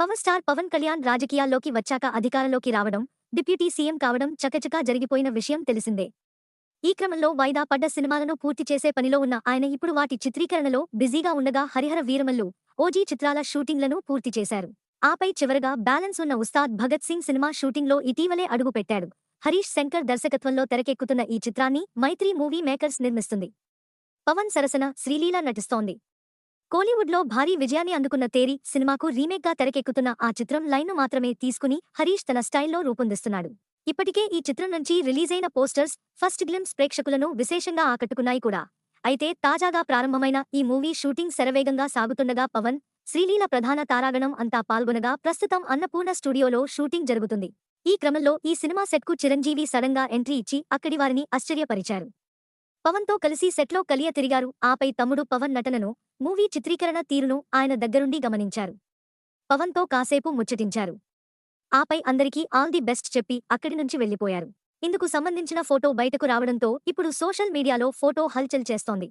Power star Pawan Kalyan రాజకీయాల్లోకి వచ్చాక అధికారంలోకి రావడం డిప్యూటీ సీఎం కావడం చకచకా జరిగిపోయిన విషయం తెలిసిందే. ఈ క్రమంలో వాయిదా పడ్డ సినిమాలను పూర్తి చేసే పనిలో ఉన్న ఆయన ఇప్పుడు వాటి చిత్రీకరణలో బిజీగా ఉండగా హరిహర వీరమల్లు ఓజీ చిత్రాల షూటింగ్లను పూర్తి చేశారు. ఆపై చివరగా బ్యాలెన్స్ ఉన్న ఉస్తాద్ భగత్ సింగ్ సినిమా షూటింగ్లో ఇటీవలే అడుగుపెట్టాడు హరీష్ శంకర్ దర్శకత్వంలో తెరకెక్కుతున్న ఈ చిత్రాన్ని మైత్రి మూవీ మేకర్స్ నిర్మిస్తుంది. పవన్ సరసన శ్రీలీల నటిస్తోంది. కోలీవుడ్లో భారీ విజయాన్ని అందుకున్న తేరి సినిమాకు రీమేక్గా తెరకెక్కుతున్న ఆ చిత్రం లైన్ను మాత్రమే తీసుకుని హరీష్ తన స్టైల్లో రూపొందిస్తున్నాడు. ఇప్పటికే ఈ చిత్రం నుంచి రిలీజైన పోస్టర్స్ ఫస్ట్ గ్లిమ్స్ ప్రేక్షకులను విశేషంగా ఆకట్టుకున్నాయి కూడా. అయితే తాజాగా ప్రారంభమైన ఈ మూవీ షూటింగ్ శరవేగంగా సాగుతుండగా పవన్ శ్రీలీల ప్రధాన తారాగణం అంతా పాల్గొనగా ప్రస్తుతం అన్నపూర్ణ స్టూడియోలో షూటింగ్ జరుగుతుంది. ఈ క్రమంలో ఈ సినిమా సెట్కు చిరంజీవి సడన్గా ఎంట్రీ ఇచ్చి అక్కడి వారిని ఆశ్చర్యపరిచారు. పవన్తో కలిసి సెట్లో కలియ తిరిగారు. ఆపై తమ్ముడు పవన్ నటనను మూవీ చిత్రీకరణ తీరును ఆయన దగ్గరుండి గమనించారు. పవన్తో కాసేపు ముచ్చటించారు. ఆపై అందరికీ ఆల్ ది బెస్ట్ చెప్పి అక్కడి నుంచి వెళ్ళిపోయారు ఇందుకు సంబంధించిన ఫోటో బయటకు రావడంతో ఇప్పుడు సోషల్ మీడియాలో ఫోటో హల్చల్ చేస్తోంది.